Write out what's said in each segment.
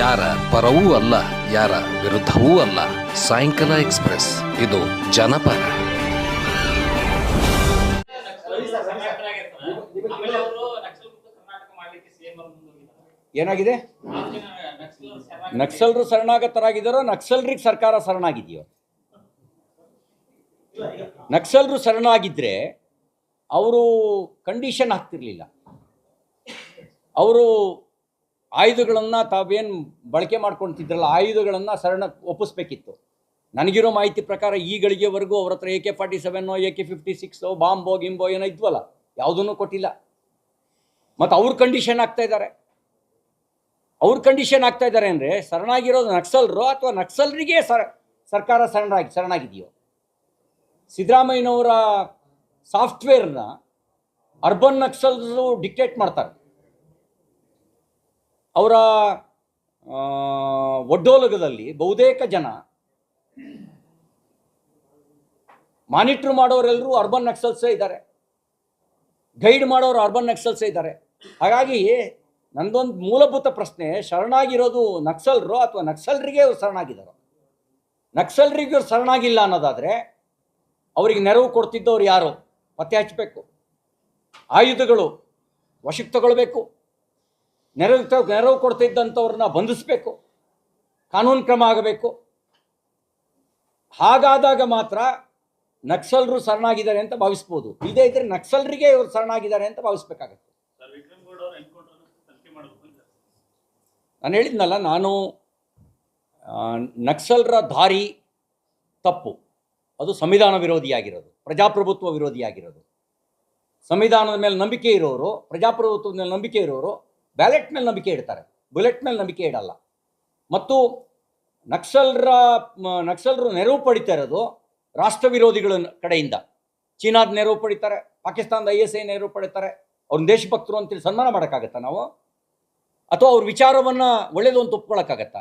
ಯಾರ ಪರವೂ ಅಲ್ಲ, ಯಾರ ವಿರುದ್ಧವೂ ಅಲ್ಲ. ಸಾಯಂಕಾಲ ಎಕ್ಸ್ಪ್ರೆಸ್, ಇದು ಜನಪರ. ಏನಾಗಿದೆ? ನಕ್ಸಲರು ಶರಣಾಗತರಾಗಿದ್ದಾರೋ, ನಕ್ಸಲರಿಗೆ ಸರ್ಕಾರ ಶರಣಾಗಿದೆಯೋ? ನಕ್ಸಲ್ರು ಶರಣಾಗಿದ್ರೆ ಅವರು ಕಂಡೀಷನ್ ಹಾಕ್ತಿರ್ಲಿಲ್ಲ. ಅವರು ಆಯುಧಗಳನ್ನು ತಾವೇನು ಬಳಕೆ ಮಾಡ್ಕೊಳ್ತಿದ್ರಲ್ಲ ಆಯುಧಗಳನ್ನು ಸರಣ ಒಪ್ಪಿಸ್ಬೇಕಿತ್ತು. ನನಗಿರೋ ಮಾಹಿತಿ ಪ್ರಕಾರ ಈ ಗಳಿಗೆವರೆಗೂ ಅವ್ರ ಹತ್ರ ಎ ಕೆ ಫಾರ್ಟಿ ಸೆವೆನ್ನೋ ಎ ಕೆ ಫಿಫ್ಟಿ ಸಿಕ್ಸೋ ಬಾಂಬೋ, ಗಿಂಬೋ ಏನೋ ಇದ್ವಲ್ಲ, ಯಾವುದನ್ನು ಕೊಟ್ಟಿಲ್ಲ. ಮತ್ತು ಅವ್ರ ಕಂಡೀಷನ್ ಆಗ್ತಾ ಇದ್ದಾರೆ ಅವ್ರ ಕಂಡೀಷನ್ ಆಗ್ತಾ ಇದ್ದಾರೆ ಅಂದರೆ ಶರಣಾಗಿರೋದು ನಕ್ಸಲರು ಅಥವಾ ನಕ್ಸಲ್ರಿಗೆ ಸರ್, ಸರ್ಕಾರ ಶರಣಾಗಿ, ಶರಣಾಗಿದೆಯೋ? ಸಿದ್ದರಾಮಯ್ಯನವರ ಸಾಫ್ಟ್ವೇರ್ನ ಅರ್ಬನ್ ನಕ್ಸಲ್ರು ಡಿಕ್ಟೇಟ್ ಮಾಡ್ತಾರೆ. ಅವರ ಒಡ್ಡೋಲಗದಲ್ಲಿ ಬಹುತೇಕ ಜನ ಮಾನಿಟ್ರ್ ಮಾಡೋರೆಲ್ಲರೂ ಅರ್ಬನ್ ನಕ್ಸಲ್ಸೇ ಇದ್ದಾರೆ. ಗೈಡ್ ಮಾಡೋರು ಅರ್ಬನ್ ನಕ್ಸಲ್ಸೇ ಇದ್ದಾರೆ. ಹಾಗಾಗಿ ನಂದೊಂದು ಮೂಲಭೂತ ಪ್ರಶ್ನೆ, ಶರಣಾಗಿರೋದು ನಕ್ಸಲ್ರು ಅಥವಾ ನಕ್ಸಲ್ರಿಗೆ ಇವ್ರು ಶರಣಾಗಿದ್ದಾರೋ? ನಕ್ಸಲ್ರಿಗೆ ಇವ್ರು ಶರಣಾಗಿಲ್ಲ ಅನ್ನೋದಾದರೆ ಅವರಿಗೆ ನೆರವು ಕೊಡ್ತಿದ್ದವ್ರು ಯಾರು? ಪತ್ತೆ ಹಚ್ಚಬೇಕು. ಆಯುಧಗಳು ವಶಕ್ಕೆ ತಗೊಳ್ಬೇಕು ನೆರವು ನೆರವು ಕೊಡ್ತಿದ್ದಂಥವ್ರನ್ನ ಬಂಧಿಸಬೇಕು. ಕಾನೂನು ಕ್ರಮ ಆಗಬೇಕು. ಹಾಗಾದಾಗ ಮಾತ್ರ ನಕ್ಸಲರು ಶರಣಾಗಿದ್ದಾರೆ ಅಂತ ಭಾವಿಸ್ಬೋದು. ಇದೇ ಇದ್ರೆ ನಕ್ಸಲರಿಗೆ ಇವರು ಶರಣಾಗಿದ್ದಾರೆ ಅಂತ ಭಾವಿಸ್ಬೇಕಾಗತ್ತೆ. ನಾನು ಹೇಳಿದ್ನಲ್ಲ ನಾನು ನಕ್ಸಲರ ದಾರಿ ತಪ್ಪು. ಅದು ಸಂವಿಧಾನ ವಿರೋಧಿಯಾಗಿರೋದು ಪ್ರಜಾಪ್ರಭುತ್ವ ವಿರೋಧಿಯಾಗಿರೋದು. ಸಂವಿಧಾನದ ಮೇಲೆ ನಂಬಿಕೆ ಇರೋರು ಪ್ರಜಾಪ್ರಭುತ್ವದ ಮೇಲೆ ನಂಬಿಕೆ ಇರೋರು ಬ್ಯಾಲೆಟ್ ಮೇಲೆ ನಂಬಿಕೆ ಇಡ್ತಾರೆ. ಬುಲೆಟ್ ಮೇಲೆ ನಂಬಿಕೆ ಇಡಲ್ಲ. ಮತ್ತು ನಕ್ಸಲ್ರ ನಕ್ಸಲರು ನೆರವು ಪಡಿತಾ ಇರೋದು ರಾಷ್ಟ್ರ ವಿರೋಧಿಗಳ ಕಡೆಯಿಂದ. ಚೀನಾದ ನೆರವು ಪಡಿತಾರೆ, ಪಾಕಿಸ್ತಾನದ ಐ ಎಸ್ ಐ ನೆರವು ಪಡಿತಾರೆ. ಅವ್ರನ್ನ ದೇಶಭಕ್ತರು ಅಂತೇಳಿ ಸನ್ಮಾನ ಮಾಡೋಕ್ಕಾಗತ್ತಾ ನಾವು? ಅಥವಾ ಅವ್ರ ವಿಚಾರವನ್ನು ಒಳ್ಳೆಯದು ಅಂತ ಒಪ್ಕೊಳ್ಳೋಕ್ಕಾಗತ್ತಾ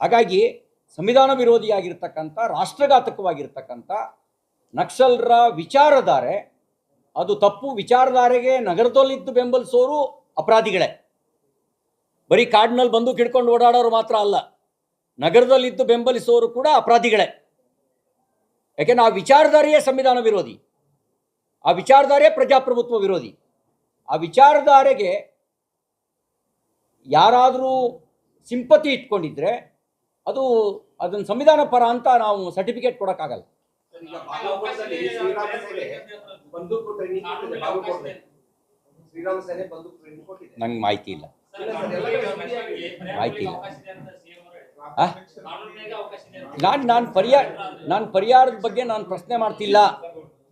ಹಾಗಾಗಿ ಸಂವಿಧಾನ ವಿರೋಧಿಯಾಗಿರ್ತಕ್ಕಂಥ, ರಾಷ್ಟ್ರಘಾತಕವಾಗಿರ್ತಕ್ಕಂಥ ನಕ್ಸಲ್ರ ವಿಚಾರಧಾರೆ, ಅದು ತಪ್ಪು ವಿಚಾರಧಾರೆಗೆ ನಗರದಲ್ಲಿದ್ದು ಬೆಂಬಲಿಸೋರು ಅಪರಾಧಿಗಳೇ. ಬರೀ ಕಾಡಿನಲ್ಲಿ ಬಂದು ಹಿಡ್ಕೊಂಡು ಓಡಾಡೋರು ಮಾತ್ರ ಅಲ್ಲ, ನಗರದಲ್ಲಿದ್ದು ಬೆಂಬಲಿಸೋರು ಕೂಡ ಅಪರಾಧಿಗಳೇ. ಯಾಕೆಂದ್ರೆ ಆ ವಿಚಾರಧಾರೆಯೇ ಸಂವಿಧಾನ ವಿರೋಧಿ. ಆ ವಿಚಾರಧಾರೆಯೇ ಪ್ರಜಾಪ್ರಭುತ್ವ ವಿರೋಧಿ. ಆ ವಿಚಾರಧಾರೆಗೆ ಯಾರಾದರೂ ಸಿಂಪತಿ ಇಟ್ಕೊಂಡಿದ್ರೆ ಅದು ಅದನ್ನ ಸಂವಿಧಾನ ಪರ ಅಂತ ನಾವು ಸರ್ಟಿಫಿಕೇಟ್ ಕೊಡೋಕ್ಕಾಗಲ್ಲ. ಶ್ರೀರಾಮ ಬಂದು ಕೊಟ್ಟಿದೆ. ನಂಗೆ ಮಾಹಿತಿ ಇಲ್ಲ. ಮಾಹಿತಿ ಇಲ್ಲ. ನಾನು ನಾನು ಪರಿಹಾರ, ನಾನು ಪರಿಹಾರದ ಬಗ್ಗೆ ನಾನು ಪ್ರಶ್ನೆ ಮಾಡ್ತಿಲ್ಲ.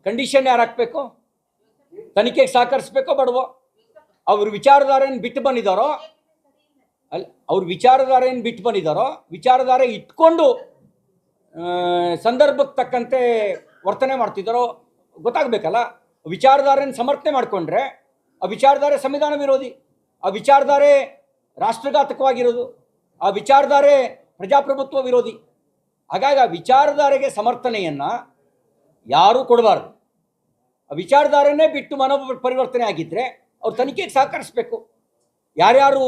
ಕಂಡೀಷನ್ ಯಾರು ಹಾಕ್ಬೇಕು? ತನಿಖೆಗೆ ಸಹಕರಿಸ್ಬೇಕೋ ಬಡವೋ? ಅವ್ರ ವಿಚಾರಧಾರೆಯನ್ನು ಬಿಟ್ಟು ಬಂದಿದ್ದಾರೋ ಅಲ್ಲ ಅವ್ರ ವಿಚಾರಧಾರೆಯನ್ನು ಬಿಟ್ಟು ಬಂದಿದ್ದಾರೋ ವಿಚಾರಧಾರೆ ಇಟ್ಕೊಂಡು ಸಂದರ್ಭಕ್ಕೆ ತಕ್ಕಂತೆ ವರ್ತನೆ ಮಾಡ್ತಿದ್ದಾರೋ ಗೊತ್ತಾಗಬೇಕಲ್ಲ? ವಿಚಾರಧಾರೆಯನ್ನು ಸಮರ್ಥನೆ ಮಾಡಿಕೊಂಡ್ರೆ ಆ ವಿಚಾರಧಾರೆ ಸಂವಿಧಾನ ವಿರೋಧಿ. ಆ ವಿಚಾರಧಾರೆ ರಾಷ್ಟ್ರಘಾತಕವಾಗಿರೋದು. ಆ ವಿಚಾರಧಾರೆ ಪ್ರಜಾಪ್ರಭುತ್ವ ವಿರೋಧಿ. ಹಾಗಾಗಿ ಆ ವಿಚಾರಧಾರೆಗೆ ಸಮರ್ಥನೆಯನ್ನು ಯಾರೂ ಕೊಡಬಾರ್ದು. ಆ ವಿಚಾರಧಾರೆನೇ ಬಿಟ್ಟು ಮನೋ ಪರಿವರ್ತನೆ ಆಗಿದ್ದರೆ ಅವ್ರು ತನಿಖೆಗೆ ಸಹಕರಿಸಬೇಕು. ಯಾರ್ಯಾರು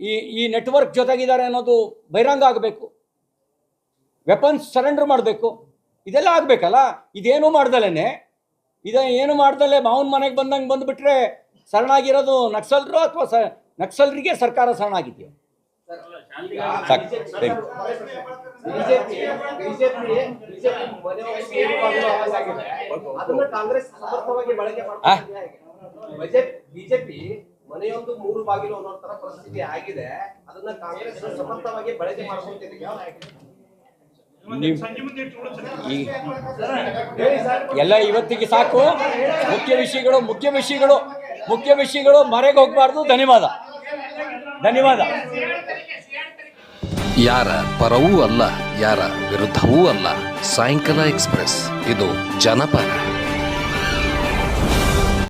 ಈ ಈ ನೆಟ್ವರ್ಕ್ ಜೊತೆಗಿದ್ದಾರೆ ಅನ್ನೋದು ಬಹಿರಂಗ ಆಗಬೇಕು. ವೆಪನ್ಸ್ ಸರೆಂಡರ್ ಮಾಡಬೇಕು. ಇದೆಲ್ಲ ಆಗಬೇಕಲ್ಲ? ಇದೇನು ಮಾಡ್ದಲೇ ಇದ ಏನು ಮಾಡ್ದಲೇ ಮಾವನ ಮನೆಗೆ ಬಂದಂಗೆ ಬಂದುಬಿಟ್ರೆ ಶರಣಾಗಿರೋದು ನಕ್ಸಲ್ರು ಅಥವಾ ಸ ನಕ್ಸಲರಿಗೆ ಸರ್ಕಾರ ಶರಣಾಗಿದೆಯೋ ಬಿಜೆಪಿ ಬಿಜೆಪಿ ಬಿಜೆಪಿ ಅದನ್ನ ಕಾಂಗ್ರೆಸ್ ಸಮರ್ಥವಾಗಿ ಬಳಕೆ ಆ? ಮಾಡ್ತಾರೆ ಬಿಜೆಪಿ ಮನೆಯೊಂದು ಮೂರು ಬಾಗಿಲು ಅನ್ನೋ ಪರಿಸ್ಥಿತಿ ಆಗಿದೆ. ಅದನ್ನ ಕಾಂಗ್ರೆಸ್ ಸಮರ್ಥವಾಗಿ ಬಳಕೆ ಮಾಡ್ಕೊಂತಿದೆ ನೀವು ಈ ಎಲ್ಲ ಇವತ್ತಿಗೆ ಸಾಕು. ಮುಖ್ಯ ವಿಷಯಗಳು ಮುಖ್ಯ ವಿಷಯಗಳು. ಮುಖ್ಯ ವಿಷಯಗಳು ಮರೆಗೆ ಹೋಗಬಾರ್ದು, ಧನ್ಯವಾದ. ಧನ್ಯವಾದ. ಯಾರ ಪರವೂ ಅಲ್ಲ, ಯಾರ ವಿರುದ್ಧವೂ ಅಲ್ಲ, ಸಾಯಂಕಾಲ ಎಕ್ಸ್ಪ್ರೆಸ್. ಇದು ಜನಪರ.